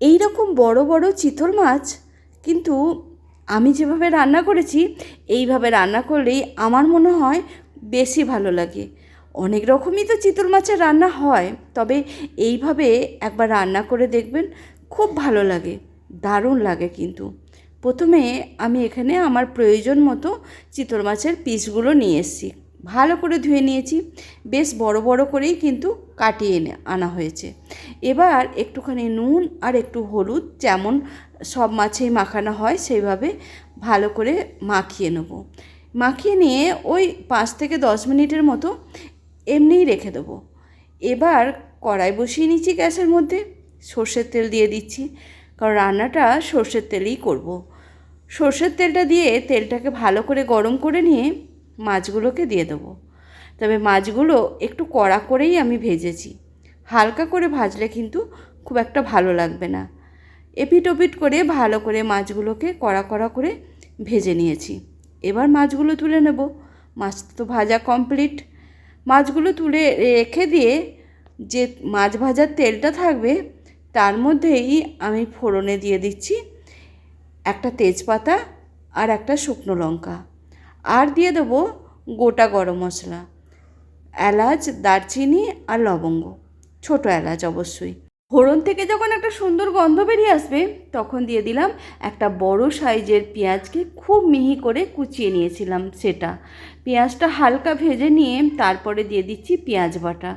এই রকম বড় বড় চিতল মাছ, কিন্তু আমি যেভাবে রান্না করেছি, এইভাবে রান্না করলেই আমার মনে হয় বেশি ভালো লাগে। অনেক রকমই তো চিতল মাছের রান্না হয়, তবে এইভাবে একবার রান্না করে দেখবেন খুব ভালো লাগে, দারুণ লাগে কিন্তু। প্রথমে আমি এখানে আমার প্রয়োজন মতো চিতল মাছের পিসগুলো নিয়ে এসেছি। ভালো করে ধুয়ে নিয়েছি। বেশ বড় বড় করেই কিন্তু কাটিয়ে এনে আনা হয়েছে। এবার একটুখানি নুন আর একটু হলুদ যেমন সব মাছেই মাখানো হয় সেইভাবে ভালো করে মাখিয়ে নেব। মাখিয়ে নিয়ে ওই পাঁচ থেকে দশ মিনিটের মতো এমনিই রেখে দেবো। এবার কড়াই বসিয়ে নিচ্ছি গ্যাসের মধ্যে। সর্ষের তেল দিয়ে দিচ্ছি। কারণ রান্নাটা সর্ষের তেলেই করব। সর্ষের তেলটা দিয়ে তেলটাকে ভালো করে গরম করে নিয়ে মাছগুলোকে দিয়ে দেবো। তবে মাছগুলো একটু কড়া করেই আমি ভেজেছি। হালকা করে ভাজলে কিন্তু খুব একটা ভালো লাগবে না। এপিট ওপিট করে ভালো করে মাছগুলোকে কড়া কড়া করে ভেজে নিয়েছি। এবার মাছগুলো তুলে নেব। মাছ তো ভাজা কমপ্লিট। মাছগুলো তুলে রেখে দিয়ে যে মাছ ভাজার তেলটা থাকবে, তার মধ্যেই আমি ফোড়নে দিয়ে দিচ্ছি একটা তেজপাতা আর একটা শুকনো লঙ্কা। আর দিয়ে দেবো গোটা গরম মশলা। এলাচ, দারচিনি আর লবঙ্গ। ছোট এলাচ অবশ্যই। ফোড়ন থেকে যখন একটা সুন্দর গন্ধ বেরিয়ে আসবে, তখন দিয়ে দিলাম একটা বড় সাইজের পেঁয়াজকে খুব মিহি করে কুচিয়ে নিয়েছিলাম সেটা। পেঁয়াজটা হালকা ভেজে নিয়ে তারপরে দিয়ে দিচ্ছি পেঁয়াজ বাটা।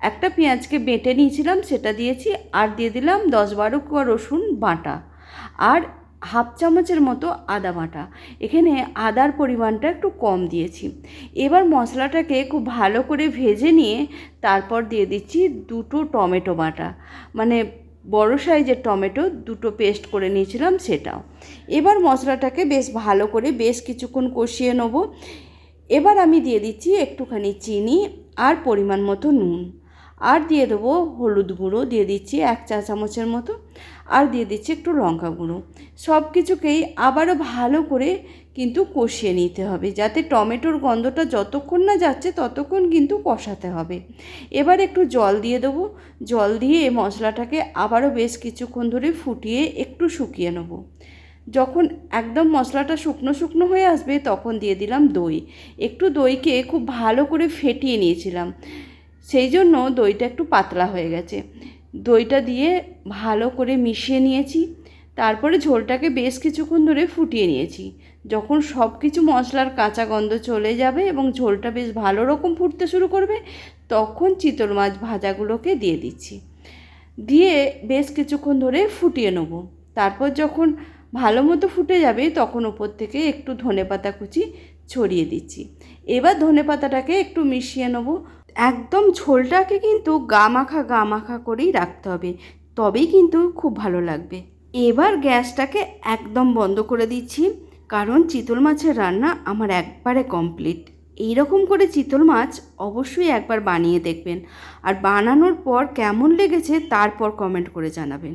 একটা পেঁয়াজকে বেটে নিয়েছিলাম, সেটা দিয়েছি আর দিয়ে দিলাম দশ বারো কোয়া রসুন বাটা। আর হাফ চামচের মতো আদা বাটা। এখানে আদার পরিমাণটা একটু কম দিয়েছি। এবার মশলাটাকে খুব ভালো করে ভেজে নিয়ে তারপর দিয়ে দিচ্ছি দুটো টমেটো বাটা। মানে বড় সাইজের টমেটো, দুটো পেস্ট করে নিয়েছিলাম সেটাও। এবার মশলাটাকে বেশ ভালো করে বেশ কিছুক্ষণ কষিয়ে নেব। এবার আমি দিয়ে দিচ্ছি একটুখানি চিনি আর পরিমাণ মতো নুন। আর দিয়ে দেবো হলুদ গুঁড়ো, দিয়ে দিচ্ছি এক চা চামচের মতো, আর দিয়ে দিচ্ছি একটু লঙ্কা গুঁড়ো। সব কিছুকেই আবারও ভালো করে কিন্তু কষিয়ে নিতে হবে, যাতে টমেটোর গন্ধটা যতক্ষণ না যাচ্ছে ততক্ষণ কিন্তু কষাতে হবে। এবার একটু জল দিয়ে দেবো, জল দিয়ে এই মশলাটাকে আবারও বেশ কিছুক্ষণ ধরে ফুটিয়ে একটু শুকিয়ে নেব। যখন একদম মশলাটা শুকনো শুকনো হয়ে আসবে তখন দিয়ে দিলাম দই। একটু দইকে খুব ভালো করে ফেটিয়ে নিয়েছিলাম। সেই জন্য দইটা একটু পাতলা হয়ে গেছে। দইটা দিয়ে ভালো করে মিশিয়ে নিয়েছি। তারপরে ঝোলটাকে বেশ কিছুক্ষণ ধরে ফুটিয়ে নিয়েছি। যখন সব কিছু মশলার কাঁচা গন্ধ চলে যাবে এবং ঝোলটা বেশ ভালো রকম ফুটতে শুরু করবে, তখন চিতল মাছ ভাজাগুলোকে দিয়ে দিচ্ছি। দিয়ে বেশ কিছুক্ষণ ধরে ফুটিয়ে নেব। তারপর যখন ভালো মতো ফুটে যাবে, তখন ওপর থেকে একটু ধনে পাতা কুচি ছড়িয়ে দিচ্ছি। এবার ধনে পাতাটাকে একটু মিশিয়ে নেব। একদম ঝোলটাকে কিন্তু গা মাখা গা মাখা করেই রাখতে হবে, তবেই কিন্তু খুব ভালো লাগবে। এবার গ্যাসটাকে একদম বন্ধ করে দিচ্ছি, কারণ চিতল মাছের রান্না আমার একবারে কমপ্লিট। এই রকম করে চিতল মাছ অবশ্যই একবার বানিয়ে দেখবেন, আর বানানোর পর কেমন লেগেছে তারপর কমেন্ট করে জানাবেন।